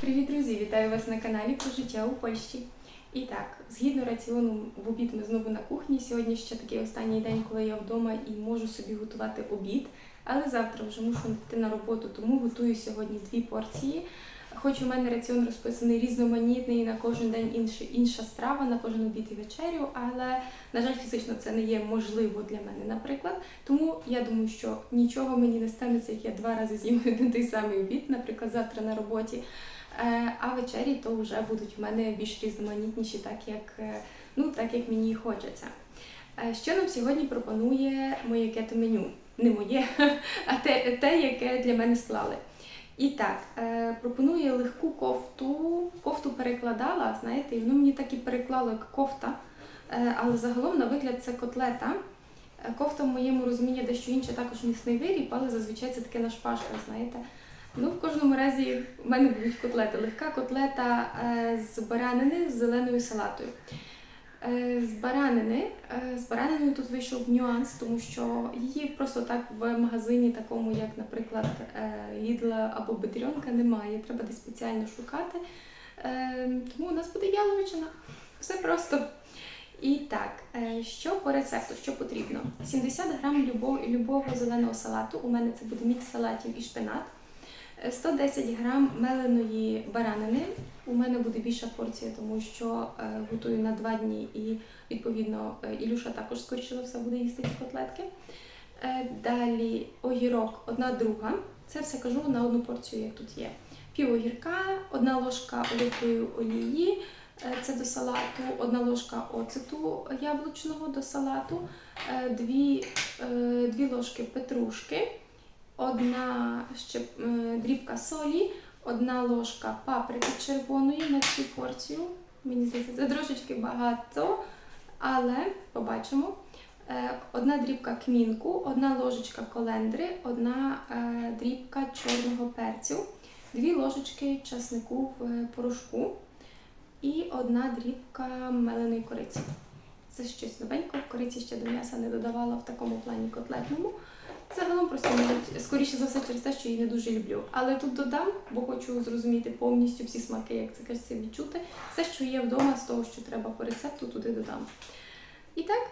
Привіт, друзі! Вітаю вас на каналі про життя у Польщі. І так, згідно раціону, в обід ми знову на кухні. Сьогодні ще такий останній день, коли я вдома і можу собі готувати обід. Але завтра вже мушу йти на роботу, тому готую сьогодні дві порції. Хоч у мене раціон розписаний різноманітний, на кожен день інша, інша страва, на кожен обід і вечерю, але, на жаль, фізично це не є можливо для мене, наприклад. Тому я думаю, що нічого мені не станеться, як я два рази з'їм один той самий обід, наприклад, завтра на роботі. Е, А вечері то вже будуть в мене більш різноманітніші, так як, е, ну, так як мені хочеться. Е, Що нам сьогодні пропонує моє кето-меню? Не моє, а те, те, яке для мене склали. І так, пропонує легку кофту. Кофту перекладала, знаєте, і воно мені так і переклало як кофта. Але загалом на вигляд це котлета. Кофта в моєму розумінні дещо інше, також місний виріб, але зазвичай це таке на шпажках, знаєте. Ну, в кожному разі в мене будуть котлети. Легка котлета е, з баранини з зеленою салатою. Е, З баранини, е, з бараниною тут вийшов нюанс, тому що її просто так в магазині, такому як, наприклад, Lidl або Бедрьонка, немає. Треба десь спеціально шукати. Тому у нас буде яловичина. Все просто. І так, що по рецепту, що потрібно? 70 грам любого, любого зеленого салату. У мене це буде мікс салатів і шпинат. Е, 110 грам меленої баранини. У мене буде більша порція, тому що е, готую на два дні і відповідно е, Ілюша також скоріше все буде їсти ці котлетки. Е, далі огірок, одна друга. Це все кажу на одну порцію, як тут є. Пів огірка, одна ложка оливкової олії. Це до салату, одна ложка оцету яблучного до салату, дві, дві ложки петрушки, одна ще е, дрібка солі, одна ложка паприки червоної на цю порцію. Мені здається, це трошечки багато, але побачимо. Е, Одна дрібка кмінку, одна ложечка колендри, одна е, дрібка чорного перцю, дві ложечки часнику в порошку і одна дрібка меленої кориці. Це щось новеньке, кориці ще до м'яса не додавала в такому плані котлетному. Загалом просто мабуть, скоріше за все через те, що її не дуже люблю. Але тут додам, бо хочу зрозуміти повністю всі смаки, як це кажеться, відчути. Все, що є вдома, з того, що треба по рецепту, туди додам. І так,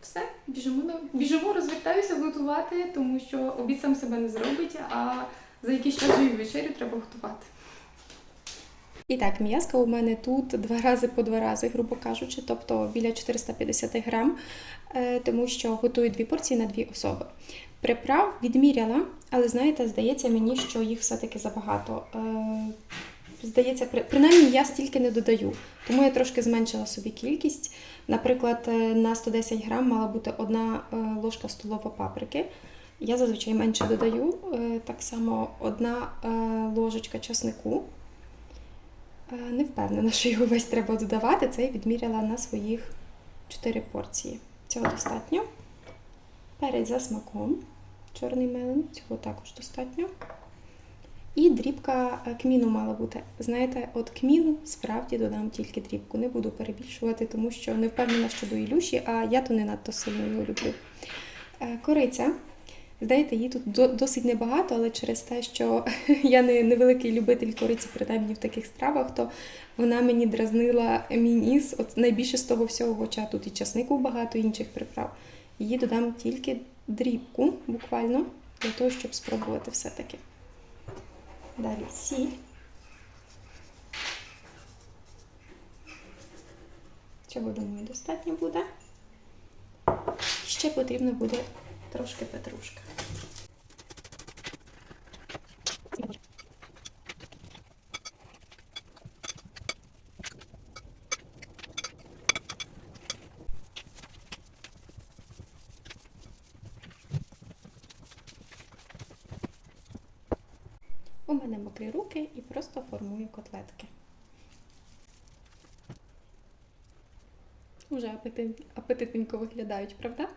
все, біжимо, біжимо, розвертаюся готувати, тому що обід сам себе не зробить, а за якийсь час і вечерю треба готувати. І так, м'язка у мене тут два рази по два рази, грубо кажучи, тобто біля 450 грам, е, тому що готую дві порції на дві особи. Приправ відміряла, але знаєте, здається мені, що їх все-таки забагато. Е, Здається, при- принаймні я стільки не додаю, тому я трошки зменшила собі кількість. Наприклад, е, на 110 грам мала бути одна е, ложка столова паприки. Я зазвичай менше додаю. Так само одна ложечка часнику. Не впевнена, що його весь треба додавати. Це я відміряла на своїх 4 порції. Цього достатньо. Перець за смаком. Чорний мелень, цього також достатньо. І дрібка е, кміну мала бути. Знаєте, от кміну справді додам тільки дрібку. Не буду перебільшувати, тому що не впевнена щодо Ілюші, а я то не надто сильно його люблю. Е, Кориця. Здаєте, її тут досить небагато, але через те, що я не невеликий любитель кориці, принаймні в таких стравах, то вона мені дразнила мій ніс. От найбільше з того всього, хоча тут і часнику багато інших приправ. Її додам тільки дрібку, буквально, для того, щоб спробувати все-таки. Далі сіль. Цього, думаю, достатньо буде. Ще потрібно буде трошки петрушки. У мене мокрі руки і просто формую котлетки. Уже апетит, апетитненько виглядають, правда?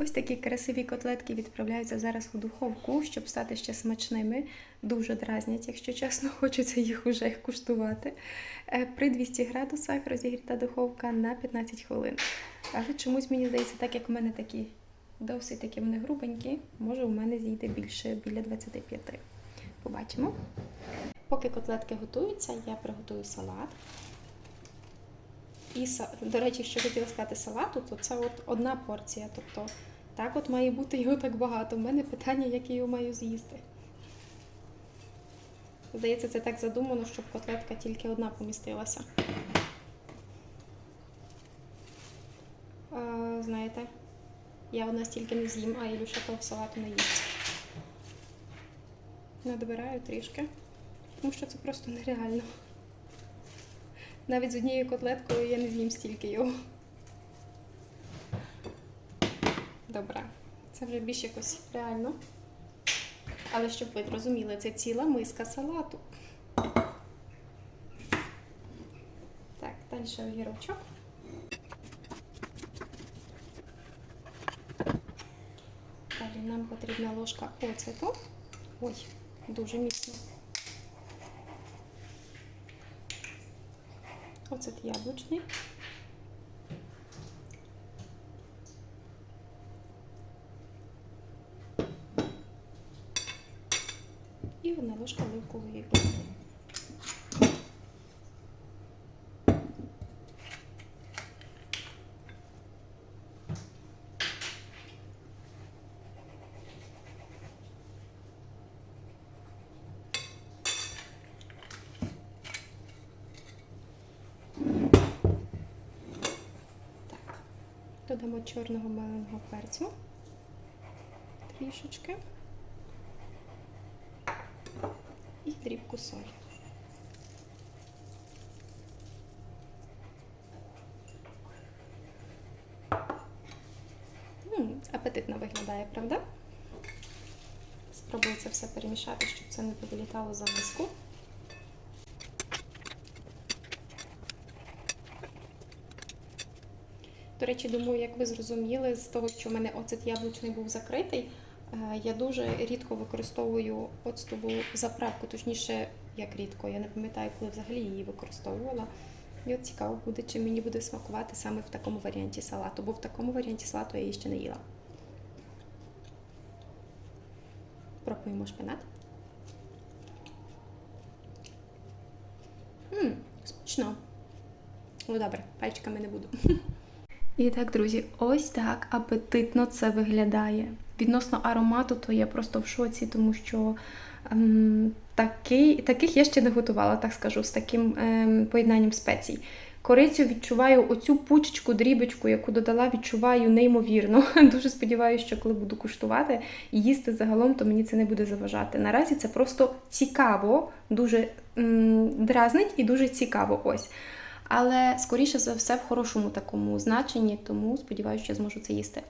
Ось такі красиві котлетки відправляються зараз у духовку, щоб стати ще смачними. Дуже дразнять, якщо чесно, хочеться їх уже куштувати. Е, При 200 градусах розігріта духовка на 15 хвилин. Але чомусь мені здається, так як в мене такі досить такі вони грубенькі, може у мене зійде більше біля 25. Побачимо. Поки котлетки готуються, я приготую салат. І, до речі, що хотіла сказати салату, то це от одна порція. Тобто так от має бути його так багато. У мене питання, як я його маю з'їсти. Здається, це так задумано, щоб котлетка тільки одна помістилася. А, знаєте, я одна стільки не з'їм, а Ілюша того салату не їсть. Надбираю трішки, тому що це просто нереально. Навіть з однією котлеткою я не з'їм стільки його. Добре, це вже більш якось реально. Але щоб ви зрозуміли, це ціла миска салату. Так, далі огірочок. Далі нам потрібна ложка оцету. Ой, дуже міцно. Оцет яблучний. І одна ложка оливкової олії. Додамо чорного меленого перцю. Трішечки. І дрібку солі. Апетитно виглядає, правда? Спробую це все перемішати, щоб це не повилітало за миску. До речі, думаю, як ви зрозуміли, з того, що в мене оцет яблучний був закритий, я дуже рідко використовую оцтову заправку, точніше, як рідко, я не пам'ятаю, коли взагалі її використовувала. І от цікаво буде, чи мені буде смакувати саме в такому варіанті салату, бо в такому варіанті салату я її ще не їла. Пробуємо шпинат. Мм, смачно. Ну добре, пальчиками не буду. І так, друзі, ось так апетитно це виглядає. Відносно аромату, то я просто в шоці, тому що ем, такий, таких я ще не готувала, так скажу, з таким ем, поєднанням спецій. Корицю відчуваю оцю пучечку, дрібочку, яку додала, відчуваю неймовірно. Дуже сподіваюся, що коли буду куштувати і їсти загалом, то мені це не буде заважати. Наразі це просто цікаво, дуже м, дразнить і дуже цікаво. Ось. Але скоріше за все в хорошому такому значенні, тому сподіваюся, що я зможу це їсти.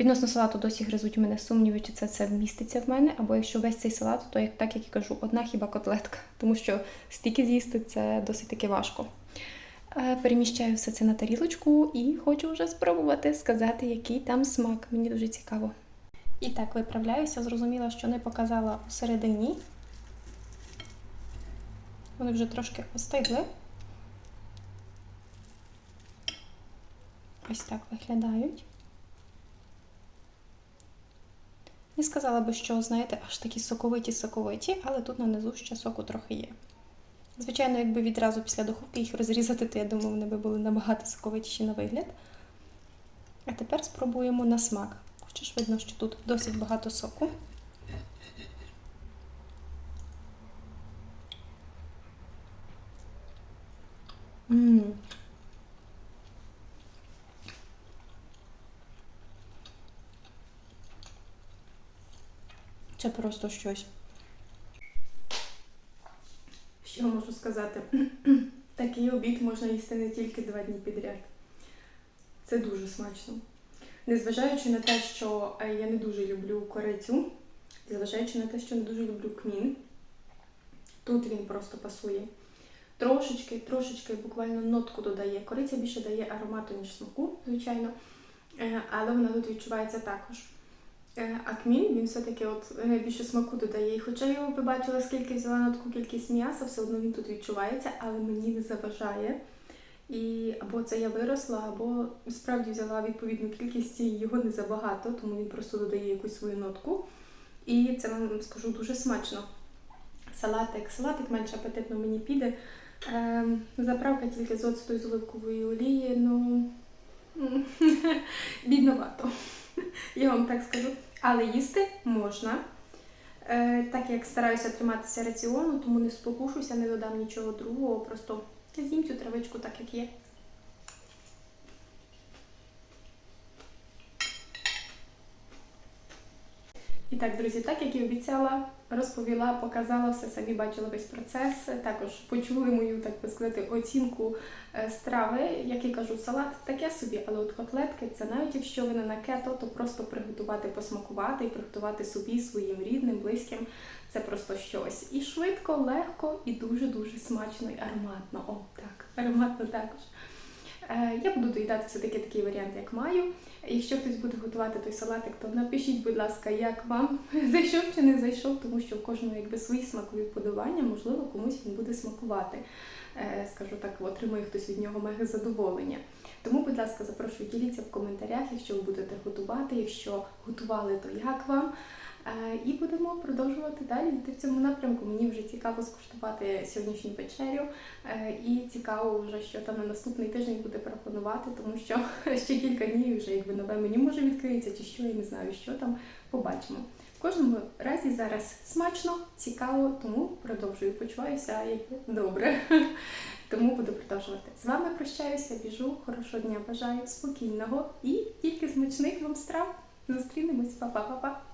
Відносно салату досі гризуть у мене сумніви, чи це, це вміститься в мене, або якщо весь цей салат, то як так як і кажу, одна хіба котлетка, тому що стільки з'їсти це досить таки важко. Е, Переміщаю все це на тарілочку і хочу вже спробувати сказати, який там смак. Мені дуже цікаво. І так, виправляюся, зрозуміла, що не показала у середині. Вони вже трошки остигли. Ось так виглядають. Не сказала би, що, знаєте, аж такі соковиті-соковиті, але тут нанизу ще соку трохи є. Звичайно, якби відразу після духовки їх розрізати, то я думаю, вони би були набагато соковитіші на вигляд. А тепер спробуємо на смак. Хоча ж видно, що тут досить багато соку. Мм. Це просто щось. Що можу сказати? Такий обід можна їсти не тільки два дні підряд. Це дуже смачно. Незважаючи на те, що е, я не дуже люблю корицю, незважаючи на те, що не дуже люблю кмін, тут він просто пасує. Трошечки, трошечки буквально нотку додає. Кориця більше дає аромату, ніж смаку, звичайно. Е, але вона тут відчувається також. Е, А кмін він все-таки от е, більше смаку додає. І хоча я ви бачила, скільки взяла на таку кількість м'яса, все одно він тут відчувається, але мені не заважає. І або це я виросла, або справді взяла відповідну кількість і його не забагато, тому він просто додає якусь свою нотку. І це вам скажу дуже смачно. Салатик, салатик менш апетитно мені піде. Ем, заправка тільки з оцту з оливкової олії, ну бідновато. Я вам так скажу. Але їсти можна. Е, так як стараюся триматися раціону, тому не спокушуся, не додам нічого другого, просто з'їм цю травичку так, як є. І так, друзі, так як і обіцяла, розповіла, показала все, самі бачили весь процес. Також почули мою, так би сказати, оцінку е, страви. Як я кажу, салат таке собі, але от котлетки це навіть якщо ви не на кето, то просто приготувати, посмакувати і приготувати собі, своїм рідним, близьким. Це просто щось. І швидко, легко, і дуже-дуже смачно і ароматно. О, так, ароматно також. Е, Я буду доїдати все-таки такий варіант, як маю. Якщо хтось буде готувати той салатик, то напишіть, будь ласка, як вам зайшов чи не зайшов, тому що в кожного якби свої смакові вподобання, можливо, комусь він буде смакувати. Е, Скажу так, отримує хтось від нього мега задоволення. Тому, будь ласка, запрошую, діліться в коментарях, якщо ви будете готувати, якщо готували, то як вам. Е, І будемо продовжувати далі йти в цьому напрямку. Мені вже цікаво скуштувати сьогоднішню вечерю. Е, І цікаво вже, що там на наступний тиждень буде пропонувати, тому що ще кілька днів вже якби нове меню може відкриється, чи що, я не знаю, що там побачимо. В кожному разі зараз смачно, цікаво, тому продовжую. Почуваюся якби добре. Тому буду продовжувати. З вами прощаюся, біжу. Хорошого дня бажаю, спокійного і тільки смачних вам страв. Зустрінемось, па-па-па-па.